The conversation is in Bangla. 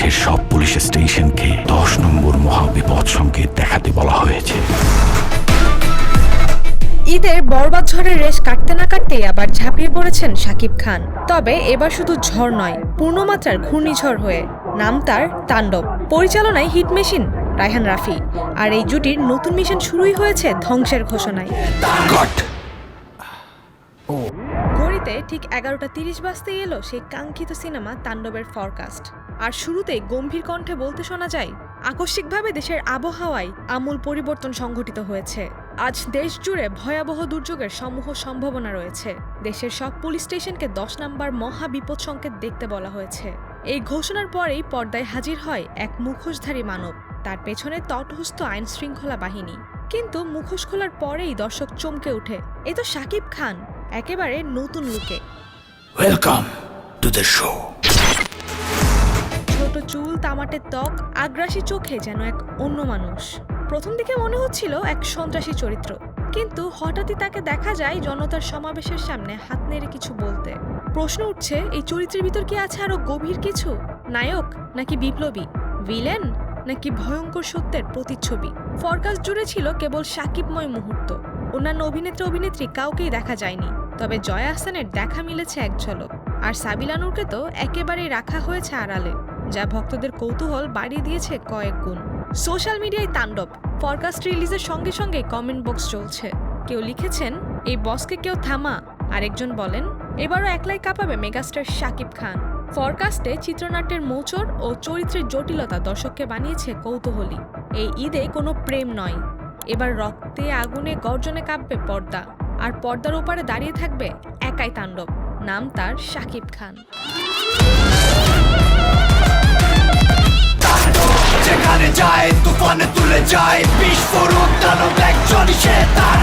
দেশের সব পুলিশ স্টেশনকে দশ নম্বর মহাবিপদ সংকেত দেখাতে বলা হয়েছে। ঈদের বরবাদ ঝড়ের রেশ কাটতে না কাটতেই আবার ঝাঁপিয়ে পড়েছেন শাকিব খান। তবে এবার শুধু ঝড় নয় পূর্ণমাত্রার ঘূর্ণিঝড় হয়ে। নাম তার তাণ্ডব। পরিচালনায় হিট মেশিন রায়হান রাফি। আর এই জুটির নতুন মিশন শুরুই হয়েছে ধ্বংসের ঘোষণায়। ঘড়িতে ঠিক এগারোটা তিরিশ বাজতেই এলো সেই কাঙ্ক্ষিত সিনেমা তাণ্ডবের ফরকাস্ট আর শুরুতেই গম্ভীর কণ্ঠে বলতে শোনা যায়, আকস্মিকভাবে দেশের আবহাওয়ায় আমূল পরিবর্তন সংঘটিত হয়েছে। আজ দেশ জুড়ে ভয়াবহ দুর্যোগের সমূহ সম্ভাবনা রয়েছে। দেশের সব পুলিশ স্টেশনকে দশ নম্বর মহা বিপদ সংকেত দেখতে বলা হয়েছে। এই ঘোষণার পরেই পর্দায় হাজির হয় এক মুখোশধারী মানব। তার পেছনে তটস্থ আইন শৃঙ্খলা বাহিনী। কিন্তু মুখোশ খোলার পরেই দর্শক চমকে ওঠে, এ তো শাকিব খান! একেবারে নতুন লুকে ওয়েলকাম টু দ্য শো ছোট চুল তামাটে ত্বক আগ্রাসী চোখে যেন এক অন্য মানুষ। প্রথম দিকে মনে হচ্ছিল এক সন্ত্রাসী চরিত্র। কিন্তু হঠাৎই তাকে দেখা যায় জনতার সমাবেশের সামনে হাত নেড়ে কিছু বলতে। প্রশ্ন উঠছে এই চরিত্রের ভিতর কি আছে আরও গভীর কিছু? নায়ক নাকি বিপ্লবী? ভিলেন নাকি ভয়ঙ্কর সত্যের প্রতিচ্ছবি? ফরকাস্ট জুড়ে ছিল কেবল সাকিবময় মুহূর্ত। অন্যান্য অভিনেত্রী অভিনেত্রী কাউকেই দেখা যায়নি। তবে জয়া আহসানের দেখা মিলেছে এক ঝলক। আর সাবিলানুরকে তো একেবারেই রাখা হয়েছে আড়ালে, যা ভক্তদের কৌতূহল বাড়িয়ে দিয়েছে কয়েক গুণ। সোশ্যাল মিডিয়ায় তাণ্ডব ফরকাস্ট রিলিজের সঙ্গে সঙ্গে কমেন্ট বক্স চলছে। কেউ লিখেছেন, এই বসকে কেউ থামা। আরেকজন বলেন, এবারও একলাই কাঁপাবে মেগাস্টার শাকিব খান। ফরকাস্টে চিত্রনাট্যের মোচর ও চরিত্রের জটিলতা দর্শককে বানিয়েছে কৌতূহলী। এই ঈদে কোনো প্রেম নয়। এবার রক্তে আগুনে গর্জনে কাঁপবে পর্দা। আর পর্দার ওপারে দাঁড়িয়ে থাকবে একাই তাণ্ডব। নাম তার শাকিব খান। যেখানে যায়, তুফানে তুলে যায়, বিস্ফোরক দানব একজন, সে তার